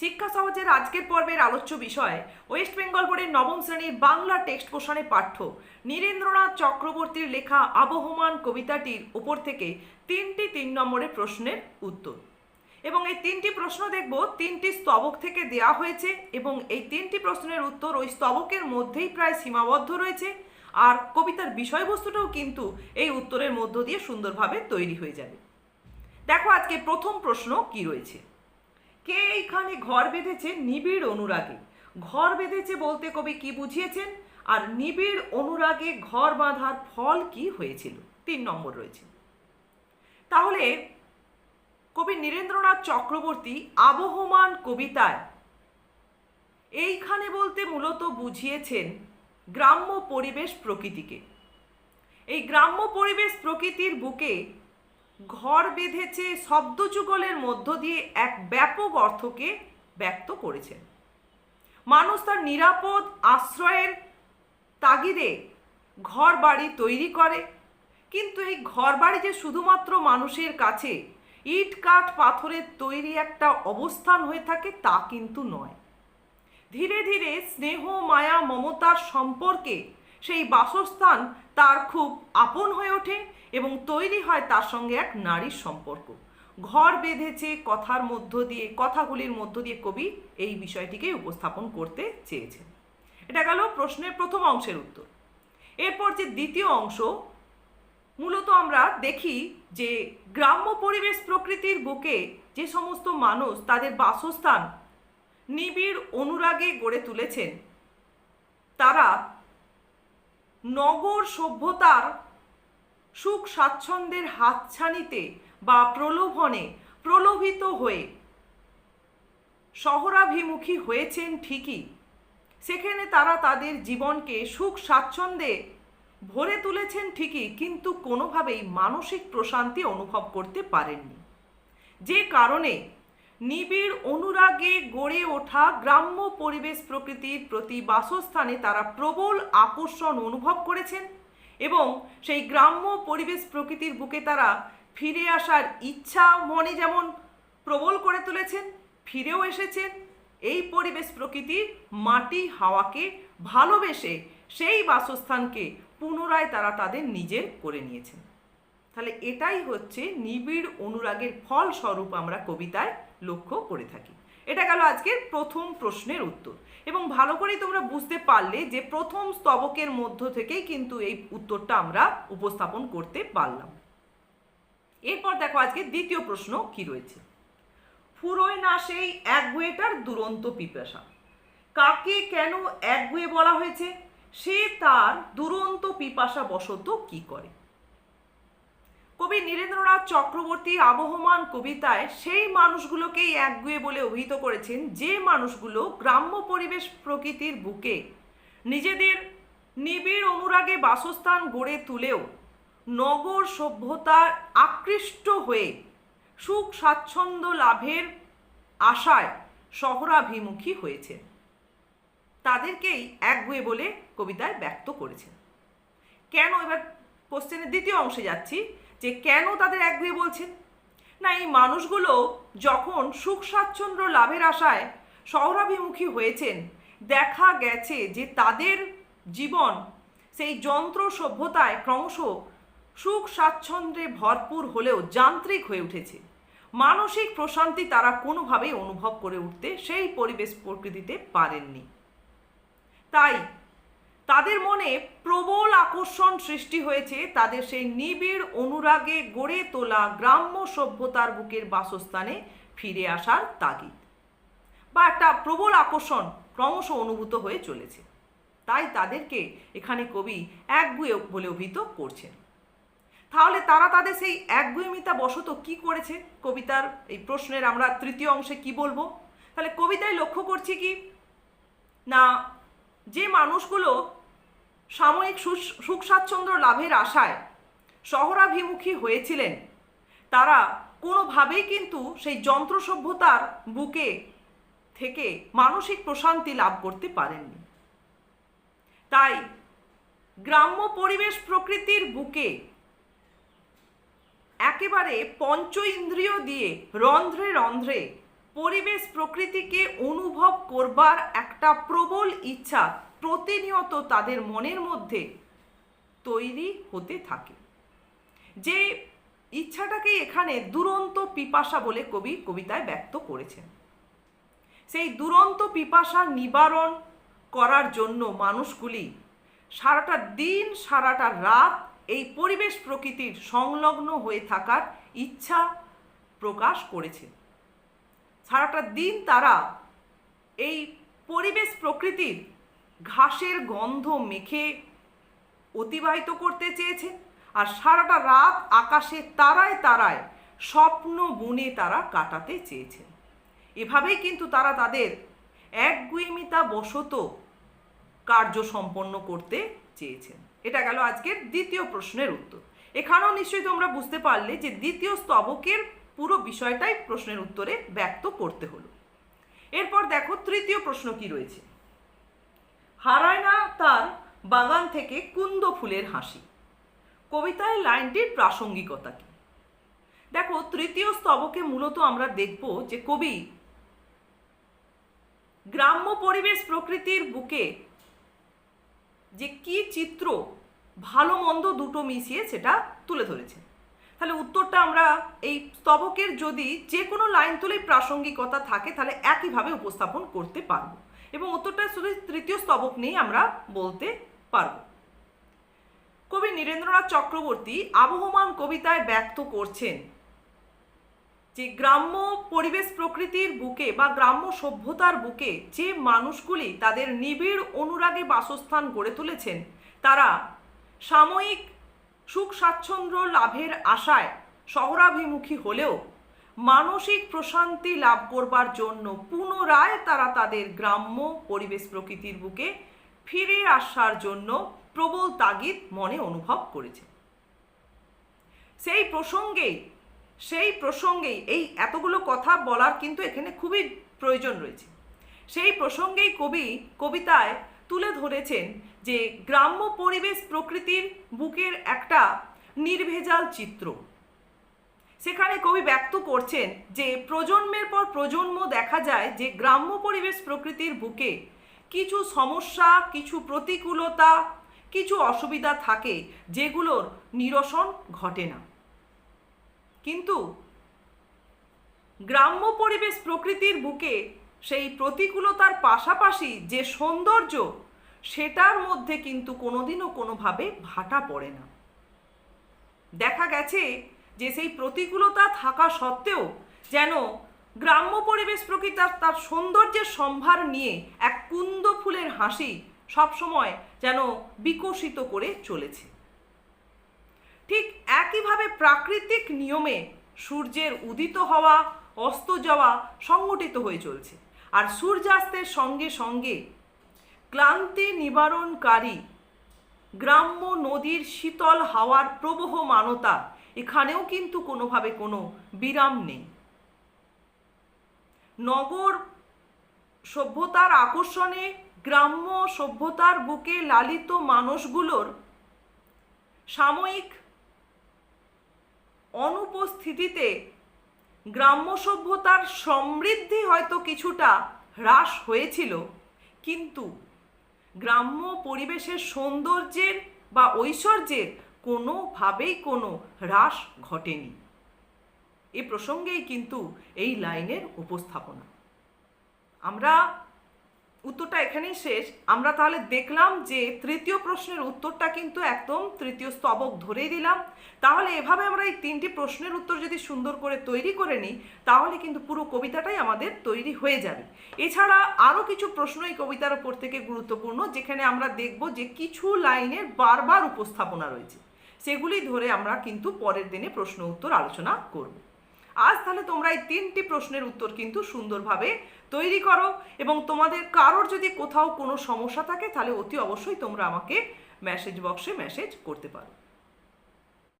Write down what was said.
শিক্ষা সহজের আজকের পর্বের আলোচ্য বিষয় ওয়েস্ট বেঙ্গল বোর্ডের নবম শ্রেণির বাংলা টেক্সট পোষণে পাঠ্য। নীরেন্দ্রনাথ চক্রবর্তীর লেখা আবহমান কবিতাটির উপর থেকে তিনটি তিন নম্বরের প্রশ্নের উত্তর। এবং এই তিনটি প্রশ্ন দেখব, তিনটি স্তবক থেকে দেয়া হয়েছে এবং এই তিনটি প্রশ্নের উত্তর ওই স্তবকের মধ্যেই প্রায় সীমাবদ্ধ রয়েছে। আর কবিতার বিষয়বস্তুটাও কিন্তু এই উত্তরের মধ্য দিয়ে সুন্দরভাবে তৈরি হয়ে যাবে। দেখো আজকে প্রথম প্রশ্ন কি রয়েছে? কে এইখানে ঘর বেঁধেছে? নিবিড় অনুরাগে। ঘর বেঁধেছে বলতে কবি কি বুঝিয়েছেন? আর নিবিড় অনুরাগে ঘর বাঁধার ফল কি হয়েছিল? তিন নম্বর রয়েছে। তাহলে কবি নীরেন্দ্রনাথ চক্রবর্তী আবহমান কবিতায় এইখানে বলতে মূলত বুঝিয়েছেন গ্রাম্য পরিবেশ প্রকৃতিকে। এই গ্রাম্য পরিবেশ প্রকৃতির বুকে ঘর বেঁধেছে শব্দযুগলের মধ্য দিয়ে এক ব্যাপক অর্থকে ব্যক্ত করেছেন মানুষ তার নিরাপদ আশ্রয়ের তাগিদে ঘর বাড়ি তৈরি করে। কিন্তু এই ঘর বাড়ি যে শুধুমাত্র মানুষের কাছে ইট কাঠ পাথরের তৈরি একটা অবস্থান হয়ে থাকে তা কিন্তু নয়। ধীরে ধীরে স্নেহ, মায়া, মমতার সম্পর্কে সেই বাসস্থান তার খুব আপন হয়ে ওঠে এবং তৈরি হয় তার সঙ্গে এক নারীর সম্পর্ক। ঘর বেঁধেছে, কথার মধ্য দিয়ে, কথাগুলির মধ্য দিয়ে কবি এই বিষয়টিকে উপস্থাপন করতে চেয়েছেন। এটা গেল প্রশ্নের প্রথম অংশের উত্তর। এরপর যে দ্বিতীয় অংশ, মূলত আমরা দেখি যে গ্রাম্য পরিবেশ প্রকৃতির বুকে যে সমস্ত মানুষ তাদের বাসস্থান নিবিড় অনুরাগে গড়ে তুলেছেন, তারা নগর সভ্যতার সুখ স্বাচ্ছন্দ্যের হাতছানিতে বা প্রলোভনে প্রলোভিত হয়ে শহরাভিমুখী হয়েছেন ঠিকই। সেখানে তারা তাদের জীবনকে সুখ স্বাচ্ছন্দ্যে ভরে তুলেছেন ঠিকই, কিন্তু কোনোভাবেই মানসিক প্রশান্তি অনুভব করতে পারেননি। যে কারণে নিবিড় অনুরাগে গড়ে ওঠা গ্রাম্য পরিবেশ প্রকৃতির প্রতি বাসস্থানে তারা প্রবল আকর্ষণ অনুভব করেছেন এবং সেই গ্রাম্য পরিবেশ প্রকৃতির বুকে তারা ফিরে আসার ইচ্ছা মনে যেমন প্রবল করে তুলেছেন, ফিরেও এসেছেন। এই পরিবেশ প্রকৃতির মাটি হাওয়াকে ভালোবেসে সেই বাসস্থানকে পুনরায় তারা তাদের নিজের করে নিয়েছেন। তাহলে এটাই হচ্ছে নিবিড় অনুরাগের ফলস্বরূপ আমরা কবিতায় লক্ষ্য করে থাকি। এটা গেল আজকের প্রথম প্রশ্নের উত্তর। এবং ভালো করেই তোমরা বুঝতে পারলে যে প্রথম স্তবকের মধ্য থেকেই কিন্তু এই উত্তরটা আমরা উপস্থাপন করতে পারলাম। এরপর দেখো আজকে দ্বিতীয় প্রশ্ন কি রয়েছে? ফুরোয় না সেই একগুয়েটার দুরন্ত পিপাসা। কাকে কেন একগুয়ে বলা হয়েছে? সে তার দুরন্ত পিপাসা বশত কি করে? কবি নীরেন্দ্রনাথ চক্রবর্তী আবহমান কবিতায় সেই মানুষগুলোকেই একগুয়ে বলে অভিহিত করেছেন যে মানুষগুলো গ্রাম্য পরিবেশ প্রকৃতির বুকে নিজেদের নিবিড় অনুরাগে বাসস্থান গড়ে তুলেও নগর সভ্যতার আকৃষ্ট হয়ে সুখ স্বাচ্ছন্দ্য লাভের আশায় শহরাভিমুখী হয়েছে। তাদেরকেই একগুয়ে বলে কবিতায় ব্যক্ত করেছেন। কেন এবার কোশ্চেনের দ্বিতীয় অংশে যাচ্ছি? যে কেন তাদের একগুয়ে বলছেন? না, এই মানুষগুলো যখন সুখ স্বাচ্ছন্দ্য লাভের আশায় শহরাভিমুখী হয়েছেন, দেখা গেছে যে তাদের জীবন সেই যন্ত্র সভ্যতায় ক্রমশ সুখ স্বাচ্ছন্দ্যে ভরপুর হলেও যান্ত্রিক হয়ে উঠেছে। মানসিক প্রশান্তি তারা কোনোভাবেই অনুভব করে উঠতে সেই পরিবেশ প্রকৃতিতে পারেননি। তাই তাদের মনে প্রবল আকর্ষণ সৃষ্টি হয়েছে তাদের সেই নিবিড় অনুরাগে গড়ে তোলা গ্রাম্য সভ্যতার বুকের বাসস্থানে ফিরে আসার তাগিদ। বা একটা প্রবল আকর্ষণ ক্রমশ অনুভূত হয়ে চলেছে। তাই তাদেরকে এখানে কবি একগুয়ে বলে অভিহিত করছেন। তাহলে তারা তাদের সেই একগুয়েমিতা বশত কি করেছে? কবিতার এই প্রশ্নের আমরা তৃতীয় অংশে কি বলব? তাহলে কবিতায় লক্ষ্য করছি কি? না যে মানুষগুলো সাময়িক সুখ স্বাচ্ছন্দ্য লাভের আশায় শহরাভিমুখী হয়েছিলেন, তারা কোনোভাবেই কিন্তু সেই যন্ত্র সভ্যতার বুকে থেকে মানসিক প্রশান্তি লাভ করতে পারেননি। তাই গ্রাম্য পরিবেশ প্রকৃতির বুকে একেবারে পঞ্চ ইন্দ্রিয় দিয়ে রন্ধ্রে রন্ধ্রে পরিবেশ প্রকৃতিকে অনুভব করবার একটা প্রবল ইচ্ছা প্রতিনিয়ত তাদের মনের মধ্যে তৈরি হতে থাকে। যে ইচ্ছাটাকে এখানে দুরন্ত পিপাসা বলে কবি কবিতায় ব্যক্ত করেছেন। সেই দুরন্ত পিপাসা নিবারণ করার জন্য মানুষগুলি সারাটা দিন, সারাটা রাত এই পরিবেশ প্রকৃতির সংলগ্ন হয়ে থাকার ইচ্ছা প্রকাশ করেছে। সারাটা দিন তারা এই পরিবেশ প্রকৃতির ঘাসের গন্ধ মেখে অতিবাহিত করতে চেয়েছে। আর সারাটা রাত আকাশে তারায় তারায় স্বপ্ন বুনে তারা কাটাতে চেয়েছে। এভাবেই কিন্তু তারা তাদের একগুইমিতা বশত কার্য সম্পন্ন করতে চেয়েছেন এটা গেল আজকের দ্বিতীয় প্রশ্নের উত্তর। এখানেও নিশ্চয়ই তোমরা বুঝতে পারলে যে দ্বিতীয় স্তবকের পুরো বিষয়টাই প্রশ্নের উত্তরে ব্যক্ত করতে হলো। এরপর দেখো তৃতীয় প্রশ্ন কি রয়েছে? হারায় না তার বাগান থেকে কুন্দ ফুলের হাসি। কবিতায় লাইনটির প্রাসঙ্গিকতা কি? দেখো তৃতীয় স্তবকে মূলত আমরা দেখব যে কবি গ্রাম্য পরিবেশ প্রকৃতির বুকে যে কি চিত্র ভালো মন্দ দুটো মিশিয়ে সেটা তুলে ধরেছে তাহলে উত্তরটা আমরা এই স্তবকের যদি যে কোনো লাইন তুলেই প্রাসঙ্গিকতা থাকে, তাহলে একইভাবে উপস্থাপন করতে পারব। এবং উত্তরটা শুধু তৃতীয় স্তবক নিয়েই আমরা বলতে পারব। কবি নীরেন্দ্রনাথ চক্রবর্তী আবহমান কবিতায় ব্যক্ত করছেন যে গ্রাম্য পরিবেশ প্রকৃতির বুকে বা গ্রাম্য সভ্যতার বুকে যে মানুষগুলি তাদের নিবিড় অনুরাগে বাসস্থান গড়ে তুলেছেন, তারা সাময়িক সুখ স্বাচ্ছন্দ্য লাভের আশায় শহরাভিমুখী হলেও মানসিক প্রশান্তি লাভ করবার জন্য পুনরায় তারা তাদের গ্রাম্য পরিবেশ প্রকৃতির বুকে ফিরে আসার জন্য প্রবল তাগিদ মনে অনুভব করেছে। সেই প্রসঙ্গেই সেই প্রসঙ্গেই এই এতগুলো কথা বলার কিন্তু এখানে খুবই প্রয়োজন রয়েছে। সেই প্রসঙ্গেই কবি, কবিতায় তুলে ধরেছেন যে গ্রাম্য পরিবেশ প্রকৃতির বুকের একটা নির্ভেজাল চিত্র। সেখানে কবি ব্যক্ত করছেন যে প্রজন্মের পর প্রজন্ম দেখা যায় যে গ্রাম্য পরিবেশ প্রকৃতির বুকে কিছু সমস্যা, কিছু প্রতিকূলতা, কিছু অসুবিধা থাকে যেগুলোর নিরসন ঘটে না। কিন্তু গ্রাম্য পরিবেশ প্রকৃতির বুকে সেই প্রতিকূলতার পাশাপাশি যে সৌন্দর্য, সেটার মধ্যে কিন্তু কোনোদিনও কোনোভাবে ভাটা পড়ে না। দেখা গেছে যে সেই প্রতিকূলতা থাকা সত্ত্বেও যেন গ্রাম্য পরিবেশ প্রকৃতি তার- তার সৌন্দর্যের সম্ভার নিয়ে এক কুন্দ ফুলের হাসি সবসময় যেন বিকশিত করে চলেছে। ঠিক একইভাবে প্রাকৃতিক নিয়মে সূর্যের উদিত হওয়া, অস্ত যাওয়া সংগঠিত হয়ে চলছে। আর সূর্যাস্তের সঙ্গে সঙ্গে ক্লান্তি নিবারণকারী গ্রাম্য নদীর শীতল হাওয়ার প্রবহমানতা এখানেও কিন্তু কোনোভাবে কোনো বিরাম নেই। নগর সভ্যতার আকর্ষণে গ্রাম্য সভ্যতার বুকে লালিত মানুষগুলোর সাময়িক অনুপস্থিতিতে গ্রাম্য সভ্যতার সমৃদ্ধি হয়তো কিছুটা হ্রাস হয়েছিল, কিন্তু গ্রাম্য পরিবেশের সৌন্দর্যের বা ঐশ্বর্যের কোনোভাবেই কোনো হ্রাস ঘটেনি। এ প্রসঙ্গেই কিন্তু এই লাইনের উপস্থাপনা। আমরা উত্তরটা এখানেই শেষ। আমরা তাহলে দেখলাম যে তৃতীয় প্রশ্নের উত্তরটা কিন্তু একদম তৃতীয় স্তবক ধরেই দিলাম। তাহলে এভাবে আমরা এই তিনটি প্রশ্নের উত্তর যদি সুন্দর করে তৈরি করে নিই, তাহলে কিন্তু পুরো কবিতাটাই আমাদের তৈরি হয়ে যাবে। এছাড়া আরও কিছু প্রশ্ন এই কবিতার উপর থেকে গুরুত্বপূর্ণ, যেখানে আমরা দেখব যে কিছু লাইনের বারবার উপস্থাপনা রয়েছে। সেগুলি ধরে আমরা কিন্তু পরের দিনে প্রশ্ন উত্তর আলোচনা করব। আজ তাহলে তোমরা এই তিনটি প্রশ্নের উত্তর কিন্তু সুন্দরভাবে তৈরি করো এবং তোমাদের কারোর যদি কোথাও কোনো সমস্যা থাকে তাহলে অতি অবশ্যই তোমরা আমাকে মেসেজ বক্সে মেসেজ করতে পারো।